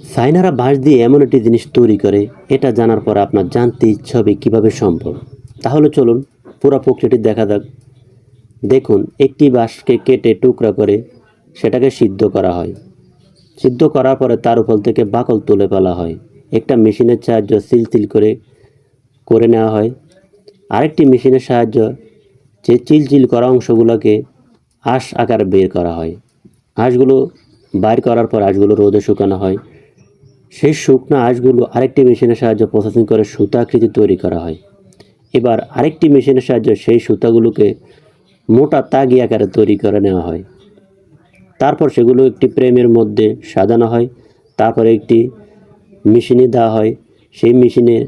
সাইনারা বাঁশ দিয়ে এমন একটি জিনিস তৈরি করে, এটা জানার পর আপনার জানতে ইচ্ছে হবে কীভাবে সম্ভব। তাহলে চলুন, পুরো প্রক্রিয়াটি দেখা যাক। দেখুন, একটি বাঁশকে কেটে টুকরা করে সেটাকে সিদ্ধ করা হয়। সিদ্ধ করার পরে তার উপর থেকে বাকল তুলে ফেলা হয়। একটা মেশিনের সাহায্য সিল সিল করে করে নেওয়া হয়। আরেকটি মেশিনের সাহায্য যে চিলচিল করা অংশগুলোকে আঁশ আকারে বের করা হয়। আঁশগুলো বাইর করার পর আঁশগুলো রোদে শুকানো হয়। সেই শুকনো আঁশগুলো আরেকটি মেশিনের সাহায্যে প্রসেসিং করে সুতা আকৃতি তৈরি করা হয়। এবার আরেকটি মেশিনের সাহায্যে সেই সুতাগুলোকে মোটা তাগি আকারে তৈরি করে নেওয়া হয়। তারপর সেগুলো একটি প্রেমের মধ্যে সাজানো হয়। তারপরে একটি মেশিনে দেওয়া হয়। সেই মেশিনে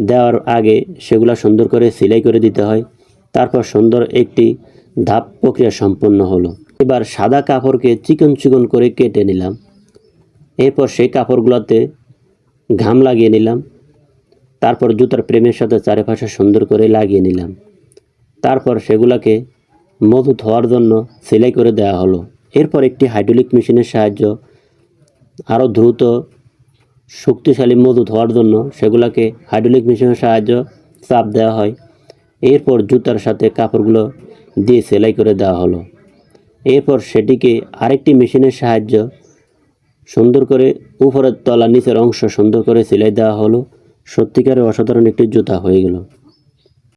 দেওয়ার আগে সেগুলো সুন্দর করে সেলাই করে দিতে হয়। তারপর সুন্দর একটি ধাপ প্রক্রিয়া সম্পন্ন হলো। এবার সাদা কাপড়কে চিকন চিকন করে কেটে নিলাম। এরপর সেই কাপড়গুলোতে ঘাম লাগিয়ে নিলাম। তারপর জুতার প্রেমের সাথে চারিপাশে সুন্দর করে লাগিয়ে নিলাম। তারপর সেগুলোকে মজুত হওয়ার জন্য সেলাই করে দেওয়া হলো। এরপর একটি হাইড্রোলিক মেশিনের সাহায্য আরও দ্রুত শক্তিশালী মজুত হওয়ার জন্য সেগুলোকে হাইড্রোলিক মেশিনের সাহায্য চাপ দেওয়া হয়। এরপর জুতার সাথে কাপড়গুলো দিয়ে সেলাই করে দেওয়া হলো। এরপর সেটিকে আরেকটি মেশিনের সাহায্য সুন্দর করে উপরের তলা নিচের অংশ সুন্দর করে সেলাই দেওয়া হলো। সত্যিকারে অসাধারণ একটি জুতা হয়ে গেল।